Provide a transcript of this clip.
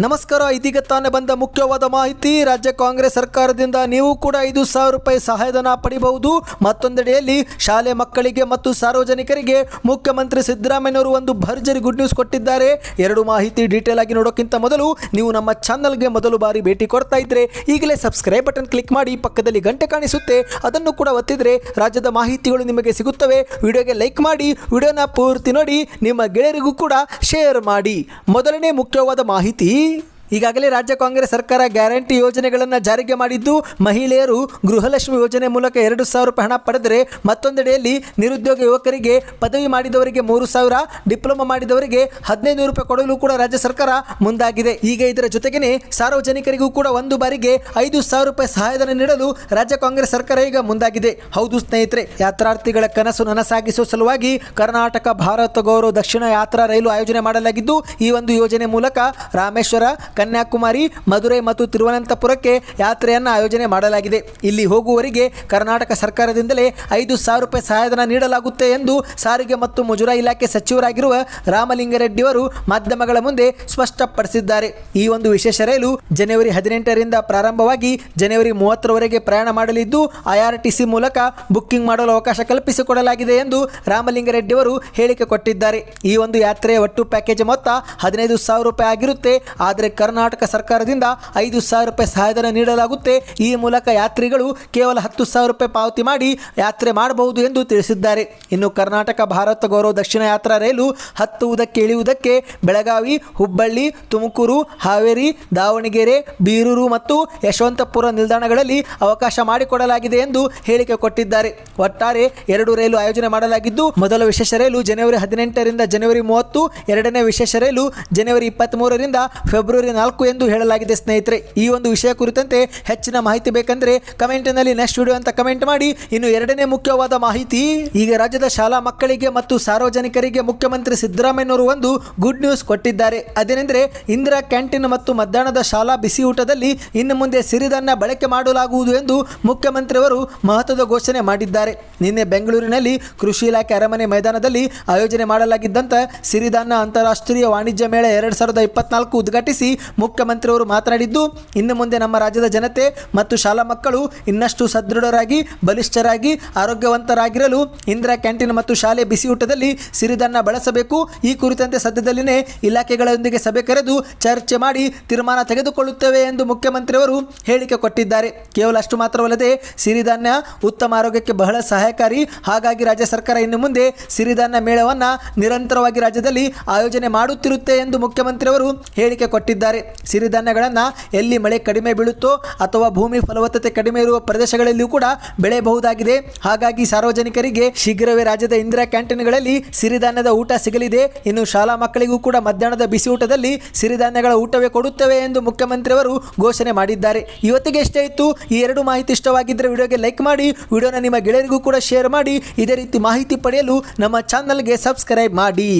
ನಮಸ್ಕಾರ, ಇದೀಗ ತಾನೇ ಬಂದ ಮುಖ್ಯವಾದ ಮಾಹಿತಿ. ರಾಜ್ಯ ಕಾಂಗ್ರೆಸ್ ಸರ್ಕಾರದಿಂದ ನೀವು ಕೂಡ ಐದು ಸಾವಿರ ರೂಪಾಯಿ ಸಹಾಯಧನ ಪಡಿಬಹುದು. ಮತ್ತೊಂದೆಡೆಯಲ್ಲಿ ಶಾಲೆ ಮಕ್ಕಳಿಗೆ ಮತ್ತು ಸಾರ್ವಜನಿಕರಿಗೆ ಮುಖ್ಯಮಂತ್ರಿ ಸಿದ್ದರಾಮಯ್ಯನವರು ಒಂದು ಭರ್ಜರಿ ಗುಡ್ ನ್ಯೂಸ್ ಕೊಟ್ಟಿದ್ದಾರೆ. ಎರಡು ಮಾಹಿತಿ ಡೀಟೇಲ್ ಆಗಿ ನೋಡೋಕ್ಕಿಂತ ಮೊದಲು ನೀವು ನಮ್ಮ ಚಾನಲ್ಗೆ ಮೊದಲು ಬಾರಿ ಭೇಟಿ ಕೊಡ್ತಾ ಇದ್ರೆ ಈಗಲೇ ಸಬ್ಸ್ಕ್ರೈಬ್ ಬಟನ್ ಕ್ಲಿಕ್ ಮಾಡಿ ಪಕ್ಕದಲ್ಲಿ ಗಂಟೆ ಕಾಣಿಸುತ್ತೆ. ಅದನ್ನು ಕೂಡ ಒತ್ತಿದ್ರೆ ರಾಜ್ಯದ ಮಾಹಿತಿಗಳು ನಿಮಗೆ ಸಿಗುತ್ತವೆ. ವಿಡಿಯೋಗೆ ಲೈಕ್ ಮಾಡಿ, ವಿಡಿಯೋನ ಪೂರ್ತಿ ನೋಡಿ, ನಿಮ್ಮ ಗೆಳೆಯರಿಗೂ ಕೂಡ ಶೇರ್ ಮಾಡಿ. ಮೊದಲನೇ ಮುಖ್ಯವಾದ ಮಾಹಿತಿ me ಈಗಾಗಲೇ ರಾಜ್ಯ ಕಾಂಗ್ರೆಸ್ ಸರ್ಕಾರ ಗ್ಯಾರಂಟಿ ಯೋಜನೆಗಳನ್ನು ಜಾರಿಗೆ ಮಾಡಿದ್ದು ಮಹಿಳೆಯರು ಗೃಹಲಕ್ಷ್ಮಿ ಯೋಜನೆ ಮೂಲಕ ಎರಡು ಸಾವಿರ ರೂಪಾಯಿ ಹಣ ಪಡೆದರೆ ಮತ್ತೊಂದೆಡೆಯಲ್ಲಿ ನಿರುದ್ಯೋಗ ಯುವಕರಿಗೆ ಪದವಿ ಮಾಡಿದವರಿಗೆ ಮೂರು ಸಾವಿರ, ಡಿಪ್ಲೊಮಾ ಮಾಡಿದವರಿಗೆ ಹದಿನೈದು ರೂಪಾಯಿ ಕೊಡಲು ಕೂಡ ರಾಜ್ಯ ಸರ್ಕಾರ ಮುಂದಾಗಿದೆ. ಈಗ ಇದರ ಜೊತೆಗೇ ಸಾರ್ವಜನಿಕರಿಗೂ ಕೂಡ ಒಂದು ಬಾರಿಗೆ ಐದು ಸಾವಿರ ರೂಪಾಯಿ ಸಹಾಯಧನ ನೀಡಲು ರಾಜ್ಯ ಕಾಂಗ್ರೆಸ್ ಸರ್ಕಾರ ಈಗ ಮುಂದಾಗಿದೆ. ಹೌದು ಸ್ನೇಹಿತರೆ, ಯಾತ್ರಾರ್ಥಿಗಳ ಕನಸು ನನಸಾಗಿಸುವ ಸಲುವಾಗಿ ಕರ್ನಾಟಕ, ಭಾರತ ಗೌರವ ದಕ್ಷಿಣ ಯಾತ್ರಾ ರೈಲು ಆಯೋಜನೆ ಮಾಡಲಾಗಿದ್ದು ಈ ಒಂದು ಯೋಜನೆ ಮೂಲಕ ರಾಮೇಶ್ವರ ಕನ್ಯಾಕುಮಾರಿ, ಮಧುರೈ ಮತ್ತು ತಿರುವನಂತಪುರಕ್ಕೆ ಯಾತ್ರೆಯನ್ನು ಆಯೋಜನೆ ಮಾಡಲಾಗಿದೆ. ಇಲ್ಲಿ ಹೋಗುವವರಿಗೆ ಕರ್ನಾಟಕ ಸರ್ಕಾರದಿಂದಲೇ ಐದು ಸಾವಿರ ರೂಪಾಯಿ ಸಹಾಯಧನ ನೀಡಲಾಗುತ್ತೆ ಎಂದು ಸಾರಿಗೆ ಮತ್ತು ಮುಜುರಾ ಇಲಾಖೆ ಸಚಿವರಾಗಿರುವ ರಾಮಲಿಂಗಾರೆಡ್ಡಿಯವರು ಮಾಧ್ಯಮಗಳ ಮುಂದೆ ಸ್ಪಷ್ಟಪಡಿಸಿದ್ದಾರೆ. ಈ ಒಂದು ವಿಶೇಷ ರೈಲು ಜನವರಿ ಹದಿನೆಂಟರಿಂದ ಪ್ರಾರಂಭವಾಗಿ ಜನವರಿ ಮೂವತ್ತರವರೆಗೆ ಪ್ರಯಾಣ ಮಾಡಲಿದ್ದು ಐಆರ್ಟಿಸಿ ಮೂಲಕ ಬುಕ್ಕಿಂಗ್ ಮಾಡಲು ಅವಕಾಶ ಕಲ್ಪಿಸಿಕೊಡಲಾಗಿದೆ ಎಂದು ರಾಮಲಿಂಗಾರೆಡ್ಡಿಯವರು ಹೇಳಿಕೆ ಕೊಟ್ಟಿದ್ದಾರೆ. ಈ ಒಂದು ಯಾತ್ರೆಯ ಒಟ್ಟು ಪ್ಯಾಕೇಜ್ ಮೊತ್ತ ಹದಿನೈದು ಸಾವಿರ ರೂಪಾಯಿ ಆಗಿರುತ್ತೆ. ಆದರೆ ಕರ್ನಾಟಕ ಸರ್ಕಾರದಿಂದ ಐದು ಸಾವಿರ ರೂಪಾಯಿ ಸಹಾಯಧನ ನೀಡಲಾಗುತ್ತೆ. ಈ ಮೂಲಕ ಯಾತ್ರಿಗಳು ಕೇವಲ ಹತ್ತು ಸಾವಿರ ರೂಪಾಯಿ ಪಾವತಿ ಮಾಡಿ ಯಾತ್ರೆ ಮಾಡಬಹುದು ಎಂದು ತಿಳಿಸಿದ್ದಾರೆ. ಇನ್ನು ಕರ್ನಾಟಕ ಭಾರತ ಗೌರವ ದಕ್ಷಿಣ ಯಾತ್ರಾ ರೈಲು ಹತ್ತುವುದಕ್ಕೆ ಇಳಿಯುವುದಕ್ಕೆ ಬೆಳಗಾವಿ, ಹುಬ್ಬಳ್ಳಿ, ತುಮಕೂರು, ಹಾವೇರಿ, ದಾವಣಗೆರೆ, ಬೀರೂರು ಮತ್ತು ಯಶವಂತಪುರ ನಿಲ್ದಾಣಗಳಲ್ಲಿ ಅವಕಾಶ ಮಾಡಿಕೊಡಲಾಗಿದೆ ಎಂದು ಹೇಳಿಕೆ ಕೊಟ್ಟಿದ್ದಾರೆ. ಒಟ್ಟಾರೆ ಎರಡು ರೈಲು ಆಯೋಜನೆ ಮಾಡಲಾಗಿದ್ದು, ಮೊದಲ ವಿಶೇಷ ರೈಲು ಜನವರಿ ಹದಿನೆಂಟರಿಂದ ಜನವರಿ ಮೂವತ್ತು, ಎರಡನೇ ವಿಶೇಷ ರೈಲು ಜನವರಿ ಇಪ್ಪತ್ತ್ಮೂರರಿಂದ ಫೆಬ್ರವರಿ ನಾಲ್ಕು ಎಂದು ಹೇಳಲಾಗಿದೆ ಸ್ನೇಹಿತರೆ. ಈ ಒಂದು ವಿಷಯ ಕುರಿತಂತೆ ಹೆಚ್ಚಿನ ಮಾಹಿತಿ ಬೇಕಂದ್ರೆ ಕಮೆಂಟಿನಲ್ಲಿ ನೆಕ್ಸ್ಟ್ ವಿಡಿಯೋ ಅಂತ ಕಮೆಂಟ್ ಮಾಡಿ. ಇನ್ನು ಎರಡನೇ ಮುಖ್ಯವಾದ ಮಾಹಿತಿ, ಈಗ ರಾಜ್ಯದ ಶಾಲಾ ಮಕ್ಕಳಿಗೆ ಮತ್ತು ಸಾರ್ವಜನಿಕರಿಗೆ ಮುಖ್ಯಮಂತ್ರಿ ಸಿದ್ದರಾಮಯ್ಯನವರು ಒಂದು ಗುಡ್ ನ್ಯೂಸ್ ಕೊಟ್ಟಿದ್ದಾರೆ. ಅದೇನೆಂದರೆ, ಇಂದಿರಾ ಕ್ಯಾಂಟೀನ್ ಮತ್ತು ಮಧ್ಯಾಹ್ನದ ಶಾಲಾ ಬಿಸಿ ಊಟದಲ್ಲಿ ಇನ್ನು ಮುಂದೆ ಸಿರಿಧಾನ್ಯ ಬಳಕೆ ಮಾಡಲಾಗುವುದು ಎಂದು ಮುಖ್ಯಮಂತ್ರಿಯವರು ಮಹತ್ವದ ಘೋಷಣೆ ಮಾಡಿದ್ದಾರೆ. ನಿನ್ನೆ ಬೆಂಗಳೂರಿನಲ್ಲಿ ಕೃಷಿ ಇಲಾಖೆ ಅರಮನೆ ಮೈದಾನದಲ್ಲಿ ಆಯೋಜನೆ ಮಾಡಲಾಗಿದ್ದಂಥ ಸಿರಿಧಾನ್ಯ ಅಂತಾರಾಷ್ಟ್ರೀಯ ವಾಣಿಜ್ಯ ಮೇಳ ಎರಡು ಸಾವಿರದ ಇಪ್ಪತ್ನಾಲ್ಕು ಉದ್ಘಾಟಿಸಿ ಮುಖ್ಯಮಂತ್ರಿಯವರು ಮಾತನಾಡಿದ್ದು, ಇನ್ನು ಮುಂದೆ ನಮ್ಮ ರಾಜ್ಯದ ಜನತೆ ಮತ್ತು ಶಾಲಾ ಮಕ್ಕಳು ಇನ್ನಷ್ಟು ಸದೃಢರಾಗಿ, ಬಲಿಷ್ಠರಾಗಿ, ಆರೋಗ್ಯವಂತರಾಗಿರಲು ಇಂದಿರಾ ಕ್ಯಾಂಟೀನ್ ಮತ್ತು ಶಾಲೆ ಬಿಸಿಯೂಟದಲ್ಲಿ ಸಿರಿಧಾನ್ಯ ಬಳಸಬೇಕು. ಈ ಕುರಿತಂತೆ ಸದ್ಯದಲ್ಲಿನೇ ಇಲಾಖೆಗಳೊಂದಿಗೆ ಸಭೆ ಕರೆದು ಚರ್ಚೆ ಮಾಡಿ ತೀರ್ಮಾನ ತೆಗೆದುಕೊಳ್ಳುತ್ತೇವೆ ಎಂದು ಮುಖ್ಯಮಂತ್ರಿಯವರು ಹೇಳಿಕೆ ಕೊಟ್ಟಿದ್ದಾರೆ. ಕೇವಲ ಅಷ್ಟು ಮಾತ್ರವಲ್ಲದೆ ಸಿರಿಧಾನ್ಯ ಉತ್ತಮ ಆರೋಗ್ಯಕ್ಕೆ ಬಹಳ ಸಹಾಯಕಾರಿ ಹಾಗಾಗಿ ರಾಜ್ಯ ಸರ್ಕಾರ ಇನ್ನು ಮುಂದೆ ಸಿರಿಧಾನ್ಯ ಮೇಳವನ್ನು ನಿರಂತರವಾಗಿ ರಾಜ್ಯದಲ್ಲಿ ಆಯೋಜನೆ ಮಾಡುತ್ತಿರುತ್ತೆ ಎಂದು ಮುಖ್ಯಮಂತ್ರಿಯವರು ಹೇಳಿಕೆ ಕೊಟ್ಟಿದ್ದಾರೆ. ಸಿರಿಧಾನ್ಯಗಳನ್ನು ಎಲ್ಲಿ ಮಳೆ ಕಡಿಮೆ ಬೀಳುತ್ತೋ ಅಥವಾ ಭೂಮಿ ಫಲವತ್ತತೆ ಕಡಿಮೆ ಇರುವ ಪ್ರದೇಶಗಳಲ್ಲಿಯೂ ಕೂಡ ಬೆಳೆಯಬಹುದಾಗಿದೆ. ಹಾಗಾಗಿ ಸಾರ್ವಜನಿಕರಿಗೆ ಶೀಘ್ರವೇ ರಾಜ್ಯದ ಇಂದಿರಾ ಕ್ಯಾಂಟೀನ್ಗಳಲ್ಲಿ ಸಿರಿಧಾನ್ಯದ ಊಟ ಸಿಗಲಿದೆ. ಇನ್ನು ಶಾಲಾ ಮಕ್ಕಳಿಗೂ ಕೂಡ ಮಧ್ಯಾಹ್ನದ ಬಿಸಿ ಊಟದಲ್ಲಿ ಸಿರಿಧಾನ್ಯಗಳ ಊಟವೇ ಕೊಡುತ್ತವೆ ಎಂದು ಮುಖ್ಯಮಂತ್ರಿಯವರು ಘೋಷಣೆ ಮಾಡಿದ್ದಾರೆ. ಇವತ್ತಿಗೆ ಎಷ್ಟೇ ಇತ್ತು, ಈ ಎರಡು ಮಾಹಿತಿ ಇಷ್ಟವಾಗಿದ್ದರೆ ವಿಡಿಯೋಗೆ ಲೈಕ್ ಮಾಡಿ, ವಿಡಿಯೋನ ನಿಮ್ಮ ಗೆಳೆಯರಿಗೂ ಕೂಡ ಶೇರ್ ಮಾಡಿ, ಇದೇ ರೀತಿ ಮಾಹಿತಿ ಪಡೆಯಲು ನಮ್ಮ ಚಾನಲ್ಗೆ ಸಬ್ಸ್ಕ್ರೈಬ್ ಮಾಡಿ.